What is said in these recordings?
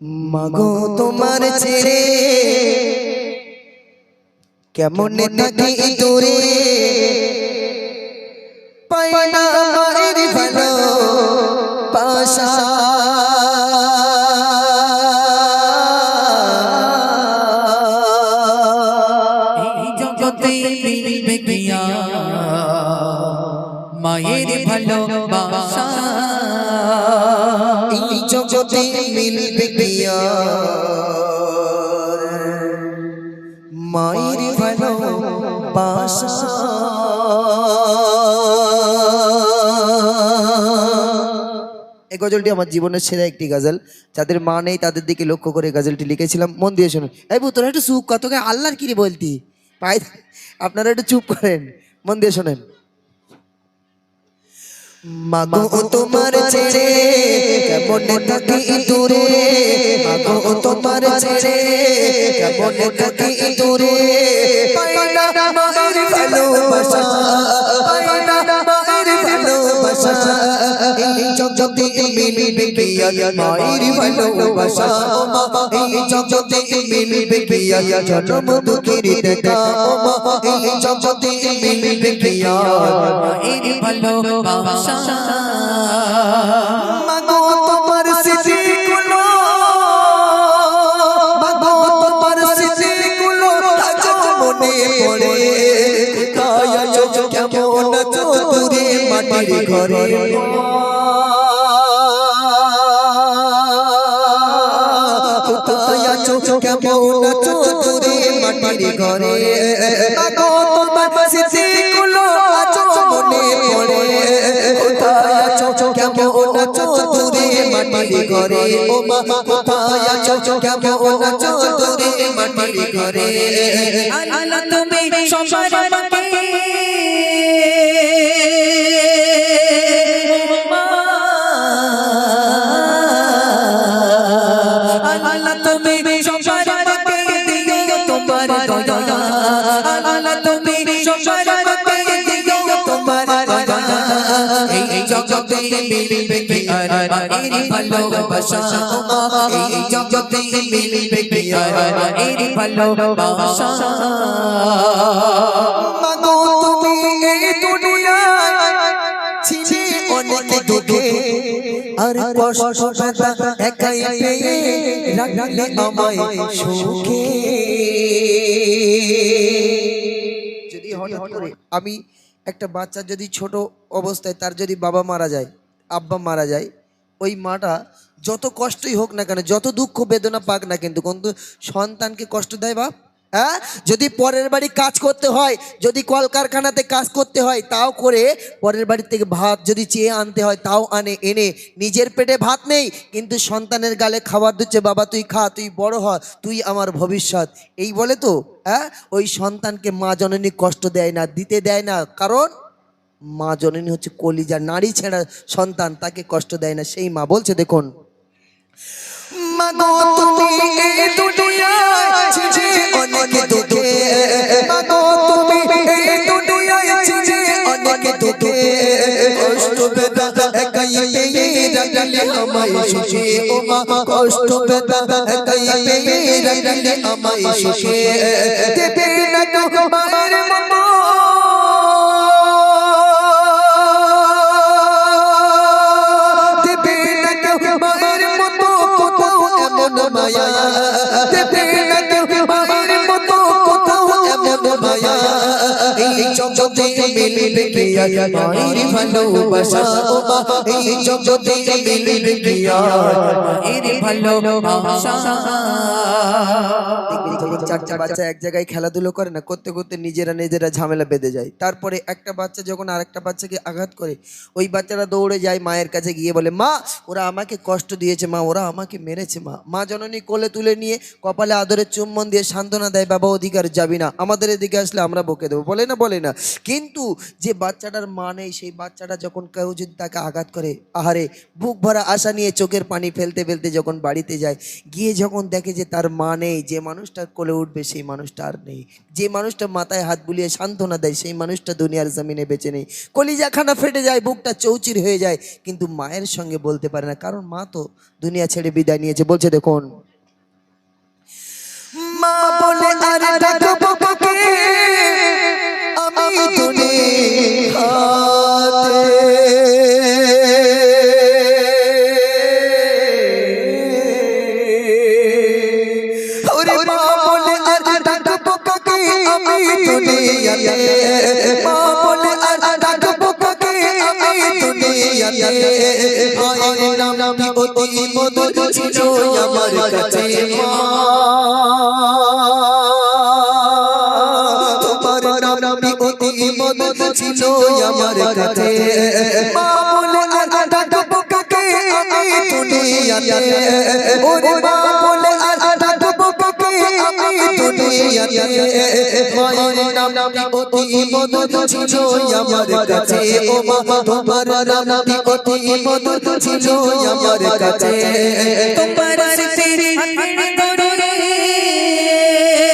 মাগো তোমার ছেড়ে কেমন থাকি দূরে? পাই না মায়ের ভালো পাশা। জগতে মিলবে কিয়া মায়ের ভালোবাসা ভালো পাশা এই গজলটি আমার জীবনের সেরা একটি গজল। যাদের মা নেই, তাদের দিকে লক্ষ্য করে গজলটি লিখেছিলাম। মন দিয়ে শুনুন। এই তোরা একটু কর, তোকে আল্লাহর কিরে বলতি? পাই আপনারা একটু চুপ করেন। মন দিয়ে শোনেন। মাগো, তোমার ছেড়ে কেমন থাকি মাগো তোমার ছেড়ে কেমন থাকি দূরে পাই না মায়ের ভালোবাসা পাই না মায়ের ভালোবাসা এই জগতে মিলবে কি আর মায়ের ভালোবাসা ও মা এই জগতে মিলবে কি আর জন্ম দুঃখের দেখা? ও মা এই জগতে মিলবে কি আর মায়ের ভালোবাসা ঘরে কোথায় আছো? কেমন আছো? দূরে মাটির ঘরে। তোমার স্মৃতিগুলো আজ মনে পড়ে। কোথায় আছো? কেমন আছো? দূরে মাটির ঘরে। ও মা কোথায় আছো? কেমন আছো? দূরে মাটির ঘরে। আল্লাহ তুমি সবার মিলবে কি আর মায়ের ভালোবাসা এই জগতে মিলবে আমি একটা বাচ্চা যদি ছোট অবস্থায় তার যদি বাবা মারা যায়, আব্বা মারা যায়, ওই মাটা যত কষ্টই হোক না কেন, যত দুঃখ বেদনা পাক না কিন্তু কিন্তু সন্তানকে কষ্ট দেয় বাপ? হ্যাঁ? যদি পরের বাড়ি কাজ করতে হয়, যদি কলকারখানাতে কাজ করতে হয়, তাও করে পরের বাড়ি থেকে ভাত যদি চেয়ে আনতে হয়, তাও আনে, এনে। নিজের পেটে ভাত নেই, কিন্তু সন্তানের গালে খাবার দিচ্ছে, বাবা, তুই খা, তুই বড় হ, তুই আমার ভবিষ্যৎ। এই বলে তো হ্যাঁ? ওই সন্তানকে মা জননী কষ্ট দেয় না, দিতে দেয় না। কারণ মা জননী হচ্ছে কলিজা নারী ছেঁড়া সন্তান, তাকে কষ্ট দেয় না। সেই মা বলছে, দেখুন মাগো, তুমি এই দুনিয়ায় ছিলে অনেক দুঃখে মাগো, তুমি এই দুনিয়ায় ছিলে অনেক দুঃখে কষ্ট বেদনা একাই পেয়ে রাখলে আমায় সুখে। ও মা, কষ্ট বেদনা একাই পেয়ে রাখলে আমায় সুখে। দেবে না তো মায়ের মতো মায়ের ভালোবাসা ও মা এই জগতে মিলবে কি আর মায়ের ভালোবাসা। চারটা বাচ্চা এক জায়গায় খেলাধুলো করে না করতে করতে নিজেরা নিজেরা ঝামেলা বেঁধে যায়। তারপরে একটা বাচ্চা যখন আরেকটা বাচ্চাকে আঘাত করে ওই বাচ্চারা দৌড়ে যায় মায়ের কাছে গিয়ে বলে মা ওরা আমাকে কষ্ট দিয়েছে মা ওরা আমাকে মেরেছে মা। মা জননী কোলে তুলে নিয়ে কপালে আদরের চুম্বন দিয়ে সান্ত্বনা দেয় বাবা অধিকার যাবি না আমাদের এদিকে আসলে আমরা বকে দেবো। বলে না বলে না। কিন্তু যে বাচ্চাটার মা নেই সেই বাচ্চাটা যখন কেউ যদি তাকে আঘাত করে, আহারে বুক ভরা আশা নিয়ে চোখের পানি ফেলতে ফেলতে যখন বাড়িতে যায়, গিয়ে যখন দেখে যে তার মা নেই, যে মানুষটার কোলে উঠবে সেই মানুষটা আর নেই। যে মানুষটা মাথায় হাত বুলিয়ে সান্ত্বনা দেয়, সেই মানুষটা দুনিয়ার জমিনে বেঁচে নেই। কলিজাখানা ফেটে যায়, বুকটা চৌচির হয়ে যায়, কিন্তু মায়ের সঙ্গে বলতে পারে না। কারণ মা তো দুনিয়া ছেড়ে বিদায় নিয়েছে। বলছে দেখুন, মা বলে, আর মায়ের নামটি অতি মধুর ছিল আমার কাছে মা তোমার নামটি অতি মধুর ছিল আমার কাছে মা বলে আর ডাকবো কাকে আমি দুনিয়াতে ওরে মা দুনিয়াতে মায়ের নামটি অতি মধুর ছিল, আমার কাছে ও মা তোমার নামটি অতি মধুর ছিল, আমার কাছে। তোমার সিরে দরে তোমার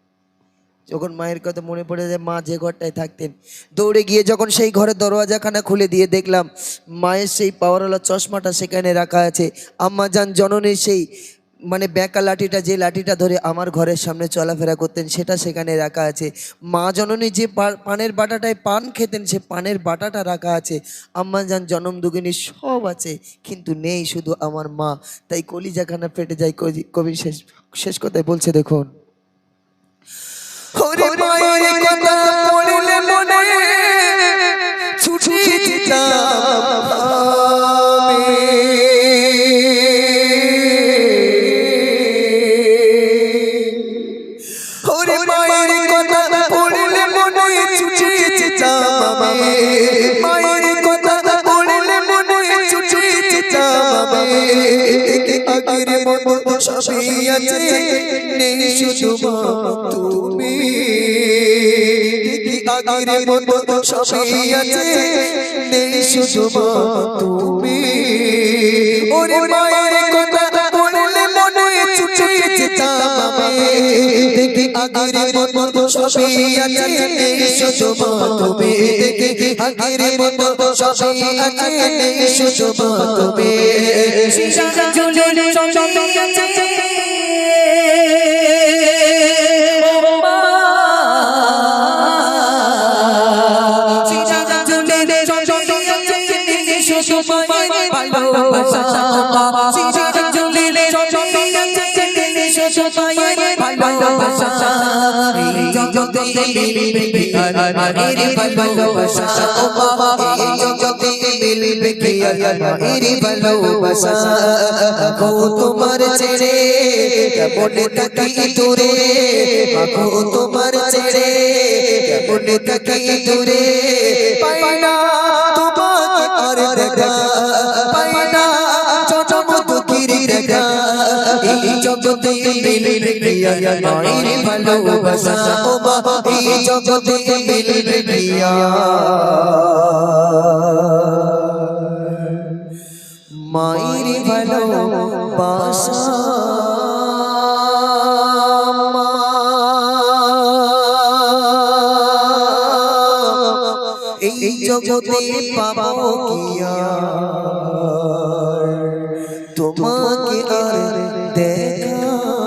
যখন মায়ের কথা মনে পড়ে যায়, মা যে ঘরটায় থাকতেন, দৌড়ে গিয়ে যখন সেই ঘরের দরওয়াজাখানা খুলে দিয়ে দেখলাম, মায়ের সেই পাওয়ারওয়ালা চশমাটা সেখানে রাখা আছে। আম্মা যান জননীর সেই মানে ব্যাকা লাঠিটা, যে লাঠিটা ধরে আমার ঘরের সামনে চলাফেরা করতেন, সেটা সেখানে রাখা আছে। মা জননী যে পানের বাটাটায় পান খেতেন, সে পানের বাটাটা রাখা আছে। আম্মা যান, জনম দুগিনী সব আছে, কিন্তু নেই শুধু আমার মা। তাই কলিজাখানা ফেটে যায় কবি শেষ শেষ কথায় বলছে, দেখুন। ওরে মায়ের কথা পড়লে মনে ছুটে ওরে মায়ের কথা পড়লে মনে ছুটে মায়ের কথা পড়লে মনে ছুটে আগের মতো সবই আছে, নেই শুধু তুমি আগের মতো সবই আছে নেই শুধু তুমি ওরে মায়ের কথা পড়লে মনে ছুটে যেতাম দেখি আগের মতো সবই আছে নেই শুধু তুমি দেখি আগের মতো সবই আছে নেই শুধু তুমি শিশা ঝুলে চলে গেছে তোমার ছেড়ে কেমন থাকি দূরে তোমার ছেড়ে কেমন থাকি দূরে পাই জগতে কি আর মায়ের ভালোবাসা ও মা এই জগতে কি আর মায়ের ভালোবাসা এই জগতে পাবো কি আর তোমাকে আর দেখা